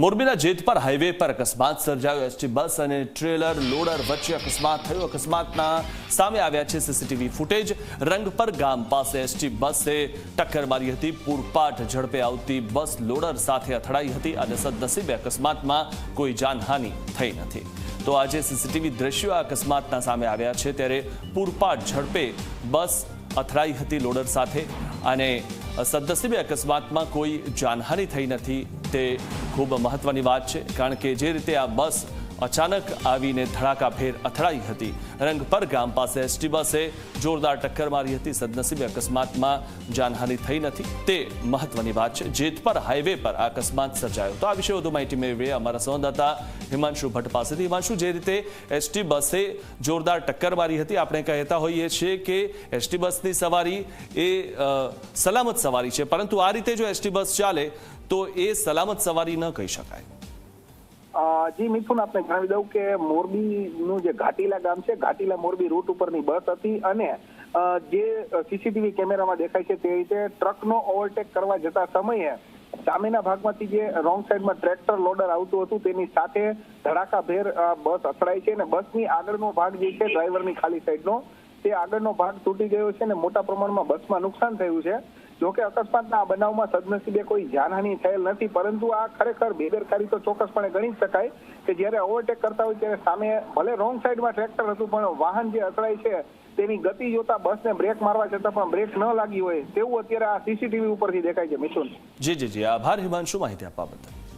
મોરબીના જેતપર હાઈવે પર અકસ્માત સર્જાયો. એસટી બસ અને ટ્રેલર લોડર વચ્ચે અકસ્માત થયો. અકસ્માતના સામે આવ્યા છે સીસીટીવી ફૂટેજ. રંગપર ગામ પાસે એસટી બસે ટક્કર મારી હતી. પૂરપાટ ઝડપે આવતી બસ લોડર સાથે અથડાઈ હતી અને સદનસીબે અકસ્માતમાં કોઈ જાનહાનિ થઈ નથી. તો આજે સીસીટીવી દ્રશ્યો આ અકસ્માતના સામે આવ્યા છે. ત્યારે પૂરપાટ ઝડપે બસ અથડાઈ હતી લોડર સાથે અને સદનસીબે અકસ્માતમાં કોઈ જાનહાનિ થઈ નથી. તે ખૂબ મહત્વની વાત છે, કારણ કે જે રીતે આ બસ અચાનક આવીને ધડાકાભેર અથડાઈ હતી. રંગપર ગામ પાસે એસટી બસે જોરદાર ટક્કર મારી હતી. સદનસીબે અકસ્માતમાં જાનહાનિ થઈ નથી. તે મહત્વની વાત છે. જેતપર હાઈવે પર આ અકસ્માત સર્જાયો. તો આ વિશે વધુ માહિતી મેળવીએ અમારા સંવાદદાતા હિમાંશુ ભટ્ટ પાસેથી. હિમાંશુ, જે રીતે એસટી બસે જોરદાર ટક્કર મારી હતી, આપણે કહેતા હોઈએ છીએ કે એસટી બસની સવારી એ સલામત સવારી છે. પરંતુ આ રીતે જો એસટી બસ ચાલે, તો એ સલામત સવારી ન કહી શકાય. જી, મિથુન, આપને જણાવી દઉં કે મોરબીનું જે ઘાટીલા ગામ છે, ઘાટીલા મોરબી રૂટ ઉપરની બસ હતી અને જે સીસીટીવી કેમેરામાં દેખાય છે તે રીતે ટ્રકનો ઓવરટેક કરવા જતા સમયે સામેના ભાગમાંથી જે રોંગ સાઈડમાં ટ્રેક્ટર લોડર આવતું હતું તેની સાથે ધડાકાભેર બસ અથડાય છે અને બસની આગળનો ભાગ જે છે ડ્રાઈવરની ખાલી સાઈડનો તે આગળનો ભાગ તૂટી ગયો છે અને મોટા પ્રમાણમાં બસમાં નુકસાન થયું છે. જોકે અકસ્માતના આ બનાવમાં સદનસીબે કોઈ જાનહાની થયેલ નથી, પરંતુ આ ખરેખર બેદરકારી તો ચોક્કસપણે ગણી શકાય કે જ્યારે ઓવરટેક કરતા હોય ત્યારે સામે ભલે રોંગ સાઈડમાં ટ્રેક્ટર હતું, પણ વાહન જે અથડાય છે તેની ગતિ જોતા બસને બ્રેક મારવા છતાં પણ બ્રેક ન લાગી હોય તેવું અત્યારે આ સીસીટીવી ઉપરથી દેખાય છે મિથુન જી જી જી. આભાર હિમાંશુ માહિતી આપવા બદલ.